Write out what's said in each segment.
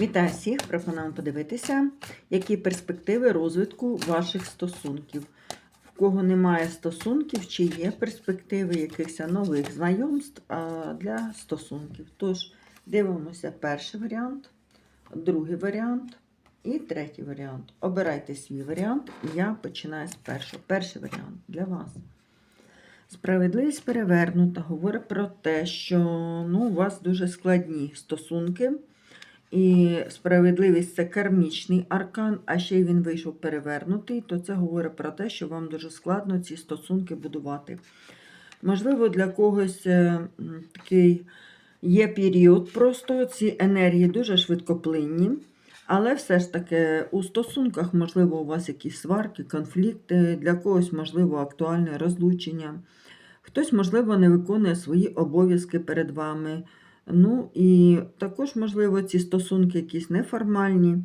Вітаю всіх! Пропоную подивитися, які перспективи розвитку ваших стосунків. В кого немає стосунків, чи є перспективи якихось нових знайомств для стосунків. Тож, дивимося перший варіант, другий варіант і третій варіант. Обирайте свій варіант, і я починаю з першого. Перший варіант для вас. Справедливість перевернута говорить про те, що ну, у вас дуже складні стосунки. І справедливість це кармічний аркан, а ще й він вийшов перевернутий, то це говорить про те, що вам дуже складно ці стосунки будувати. Можливо, для когось е, такий є період, просто ці енергії дуже швидкоплинні. Але все ж таки у стосунках, можливо, у вас якісь сварки, конфлікти, для когось, можливо, актуальне розлучення. Хтось, можливо, не виконує свої обов'язки перед вами. Ну і також, можливо, ці стосунки якісь неформальні,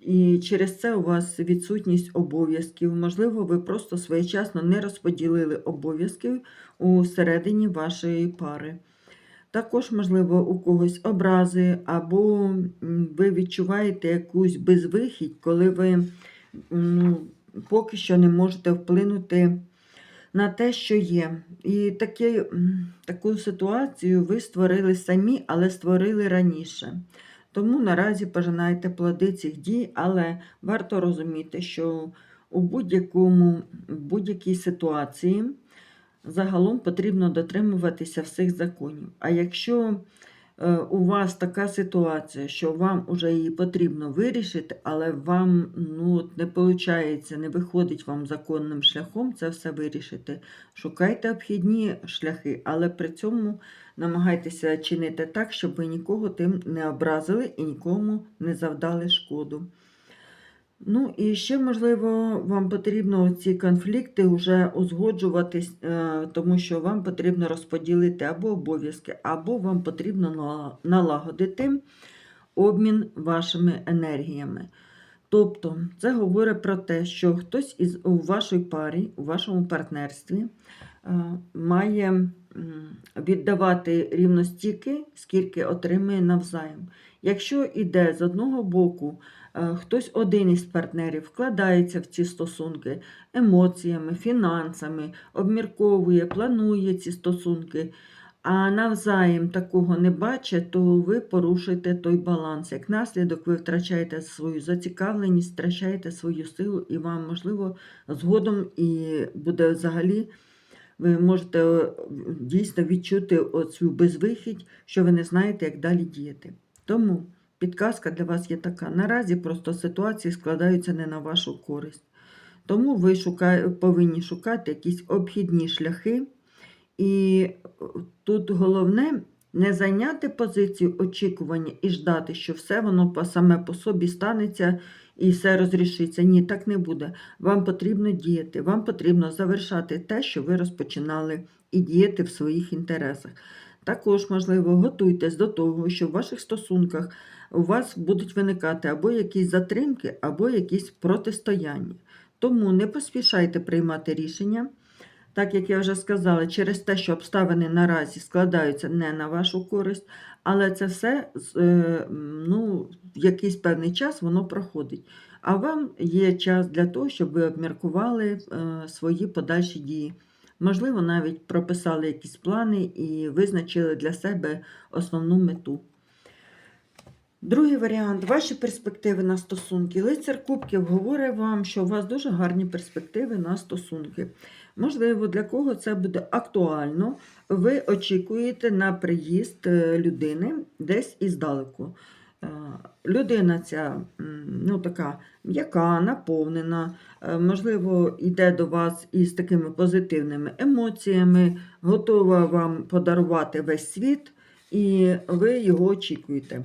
і через це у вас відсутність обов'язків. Можливо, ви просто своєчасно не розподілили обов'язків у середині вашої пари. Також, можливо, у когось образи, або ви відчуваєте якусь безвихідь, коли ви ну, поки що не можете вплинути на те, що є. І такі, таку ситуацію ви створили самі, але створили раніше. Тому наразі пожинайте плоди цих дій, але варто розуміти, що у будь-якому, будь-якій ситуації загалом потрібно дотримуватися всіх законів. А якщо у вас така ситуація, що вам вже її потрібно вирішити, але вам ну, не виходить, не виходить вам законним шляхом це все вирішити. Шукайте обхідні шляхи, але при цьому намагайтеся чинити так, щоб ви нікого тим не образили і нікому не завдали шкоду. Ну і ще, можливо, вам потрібно ці конфлікти вже узгоджуватись, е, тому що вам потрібно розподілити або обов'язки, або вам потрібно налагодити обмін вашими енергіями. Тобто, це говорить про те, що хтось із у вашій парі, у вашому партнерстві е, має віддавати рівно стільки, скільки отримує навзаєм. Якщо йде з одного боку, хтось один із партнерів вкладається в ці стосунки емоціями, фінансами, обмірковує, планує ці стосунки, а навзаєм такого не бачить, то ви порушуєте той баланс. Як наслідок, ви втрачаєте свою зацікавленість, втрачаєте свою силу, і вам, можливо, згодом і буде взагалі. Ви можете е, дійсно відчути оцю безвихідь, що ви не знаєте, як далі діяти. Тому підказка для вас є така. Наразі просто ситуації складаються не на вашу користь. Тому ви шукає, повинні шукати якісь обхідні шляхи. І е, тут головне не зайняти позицію очікування і ждати, що все воно саме по собі станеться і все розрішиться. Ні, так не буде. Вам потрібно діяти, вам потрібно завершати те, що ви розпочинали, і діяти в своїх інтересах. Також, можливо, готуйтесь до того, що в ваших стосунках у вас будуть виникати або якісь затримки, або якісь протистояння. Тому не поспішайте приймати рішення. Так як я вже сказала, через те, що обставини наразі складаються не на вашу користь, але це все е, ну, в якийсь певний час воно проходить. А вам є час для того, щоб ви обміркували е, свої подальші дії. Можливо, навіть прописали якісь плани і визначили для себе основну мету. Другий варіант ваші перспективи на стосунки. Лицар Кубків говорить вам, що у вас дуже гарні перспективи на стосунки. Можливо, для кого це буде актуально. Ви очікуєте на приїзд е, людини десь іздалеку. Е, Людина ця ну, така м'яка, наповнена, е, можливо, йде до вас із такими позитивними емоціями, готова вам подарувати весь світ, і ви його очікуєте.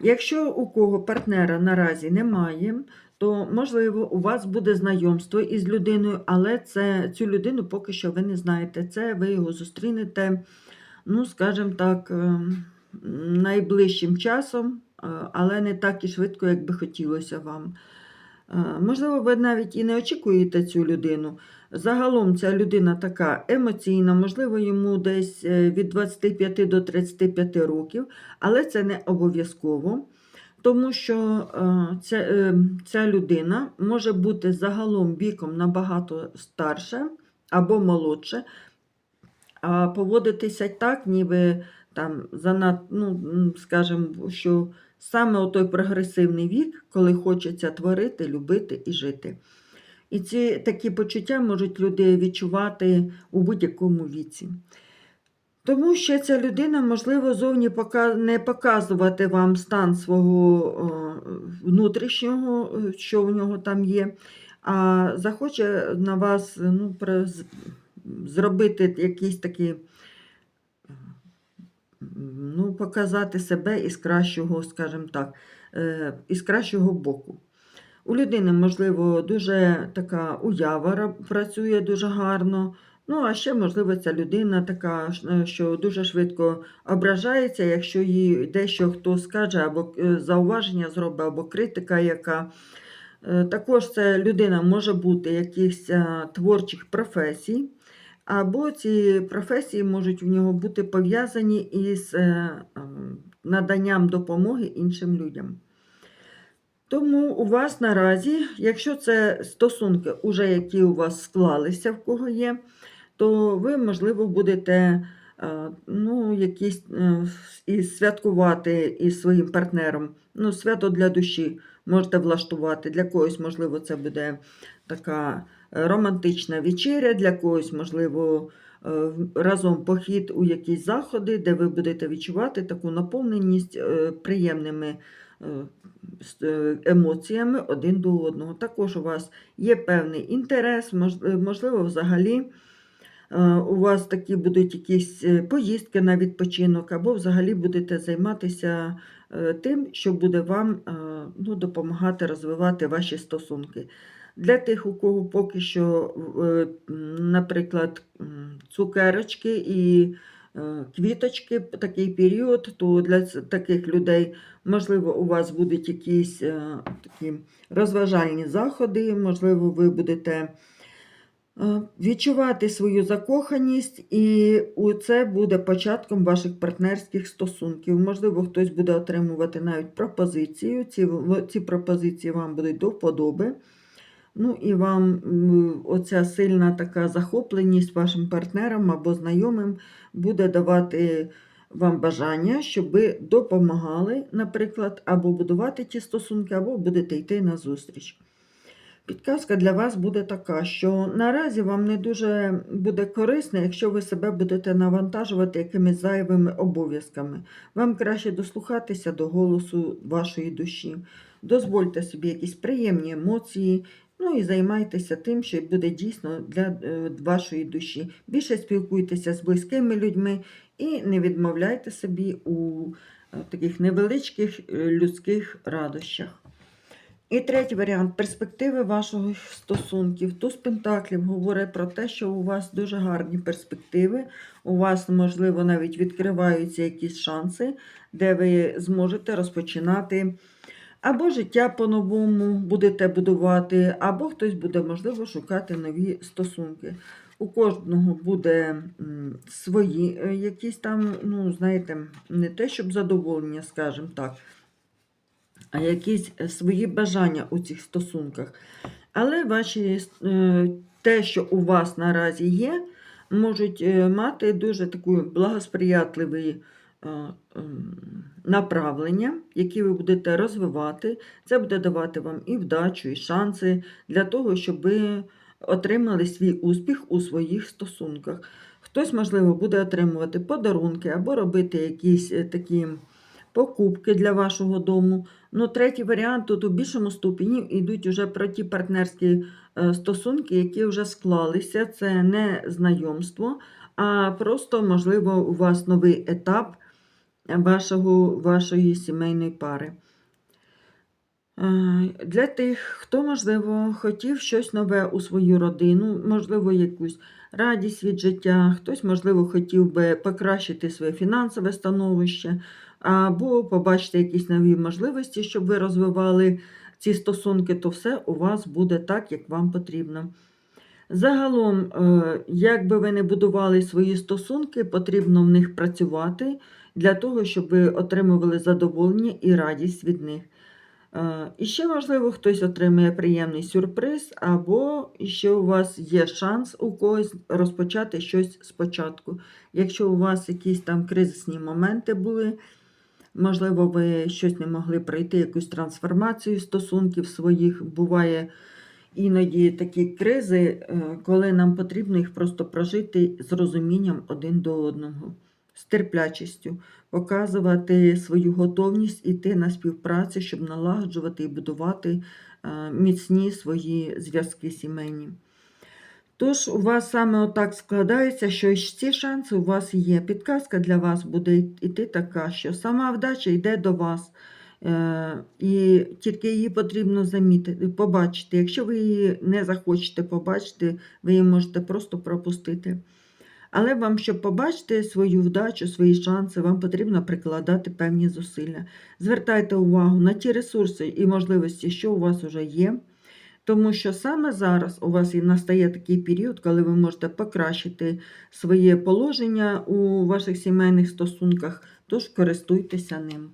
Якщо у кого партнера наразі немає, то можливо у вас буде знайомство із людиною, але це, цю людину поки що ви не знаєте. Це ви його зустрінете, ну, скажімо так, е, найближчим часом, але не так і швидко, як би хотілося вам. Можливо, ви навіть і не очікуєте цю людину. Загалом ця людина така емоційна, можливо, йому десь е, від 25 до 35 років, але це не обов'язково. Тому що е, ця, е, ця людина може бути загалом віком набагато старша або молодша, а поводитися так, ніби там занад, ну, скажімо, що саме у той прогресивний вік, коли хочеться творити, любити і жити. І ці такі почуття можуть люди відчувати у будь-якому віці. Тому що ця людина, можливо, зовні не показувати вам стан свого внутрішнього, що в нього там є, а захоче на вас ну, зробити якісь такі, ну, показати себе із кращого, скажімо так, е, із кращого боку. У людини, можливо, дуже така уява працює дуже гарно. Ну, а ще, можливо, ця людина така, е, що дуже швидко ображається, якщо їй дещо хто скаже, або е, зауваження зробить, або критика, яка. Також ця людина може бути якихось творчих професій, або ці професії можуть в нього бути пов'язані із е, ем, наданням допомоги іншим людям. Тому у вас наразі, якщо це стосунки, уже які у вас склалися, в кого є, то ви, можливо, будете е, ну, якісь е, і святкувати із своїм партнером. Ну, свято для душі можете влаштувати. Для когось, можливо, це буде така романтична вечеря, для когось, можливо, е, разом похід у якісь заходи, де ви будете відчувати таку наповненість е, приємними е, емоціями один до одного. Також у вас є певний інтерес, можливо, взагалі у вас такі будуть якісь поїздки на відпочинок, або взагалі будете займатися тим, що буде вам е, ну, допомагати розвивати ваші стосунки. Для тих, у кого поки що, е, наприклад, цукерочки і е, квіточки, такий період, то для таких людей Можливо, у вас будуть якісь е, такі розважальні заходи, можливо, ви будете е, відчувати свою закоханість, і це буде початком ваших партнерських стосунків. Можливо, хтось буде отримувати навіть пропозицію. Ці, ці пропозиції вам будуть до вподоби. Ну і вам оця сильна така захопленість вашим партнерам або знайомим буде давати вам бажання, щоб ви допомагали, наприклад, або будувати ті стосунки, або будете йти на зустріч. Підказка для вас буде така, що наразі вам не дуже буде корисно, якщо ви себе будете навантажувати якимись зайвими обов'язками. Вам краще дослухатися до голосу вашої душі. Дозвольте собі якісь приємні емоції, ну і займайтеся тим, що буде дійсно для е, вашої душі. Більше спілкуйтеся з близькими людьми і не відмовляйте собі у е, таких невеличких е, людських радощах. І третій варіант перспективи ваших стосунків. Туз Пентаклів говорить про те, що у вас дуже гарні перспективи, у вас, можливо, навіть відкриваються якісь шанси, де ви зможете розпочинати або життя по-новому будете будувати, або хтось буде, можливо, шукати нові стосунки. У кожного буде свої е, якісь там, ну, знаєте, не те, щоб задоволення, скажімо так а якісь е, свої бажання у цих стосунках. Але ваші, е, те, що у вас наразі є, можуть е, мати дуже таку благосприятливі е, ем, направлення, які ви будете розвивати. Це буде давати вам і вдачу, і шанси для того, щоб ви отримали свій успіх у своїх стосунках. Хтось, можливо, буде отримувати подарунки або робити якісь такі покупки для вашого дому. Ну, третій варіант тут у більшому ступені йдуть вже про ті партнерські е, стосунки, які вже склалися. Це не знайомство, а просто, можливо, у вас новий етап вашого, вашої сімейної пари. Е, Для тих, хто, можливо, хотів щось нове у свою родину, можливо, якусь радість від життя, хтось, можливо, хотів би покращити своє фінансове становище, або побачити якісь нові можливості, щоб ви розвивали ці стосунки, то все у вас буде так, як вам потрібно. Загалом, е, як би ви не будували свої стосунки, потрібно в них працювати для того, щоб ви отримували задоволення і радість від них. Е, І ще можливо, хтось отримує приємний сюрприз, або ще у вас є шанс у когось розпочати щось спочатку. Якщо у вас якісь там кризисні моменти були, можливо, ви щось не могли пройти, якусь трансформацію стосунків своїх. Буває іноді такі кризи, е, коли нам потрібно їх просто прожити з розумінням один до одного, з терплячістю, показувати свою готовність іти на співпрацю, щоб налагоджувати і будувати е, міцні свої зв'язки сімейні. Тож, у вас саме отак складається, що ці шанси у вас є. Підказка для вас буде йти така, що сама вдача йде до вас. Е, І тільки її потрібно замітити, побачити. Якщо ви її не захочете побачити, ви її можете просто пропустити. Але вам, щоб побачити свою вдачу, свої шанси, вам потрібно прикладати певні зусилля. Звертайте увагу на ті ресурси і можливості, що у вас вже є. Тому що саме зараз у вас і настає такий період, коли ви можете покращити своє положення у ваших сімейних стосунках, тож користуйтеся ним.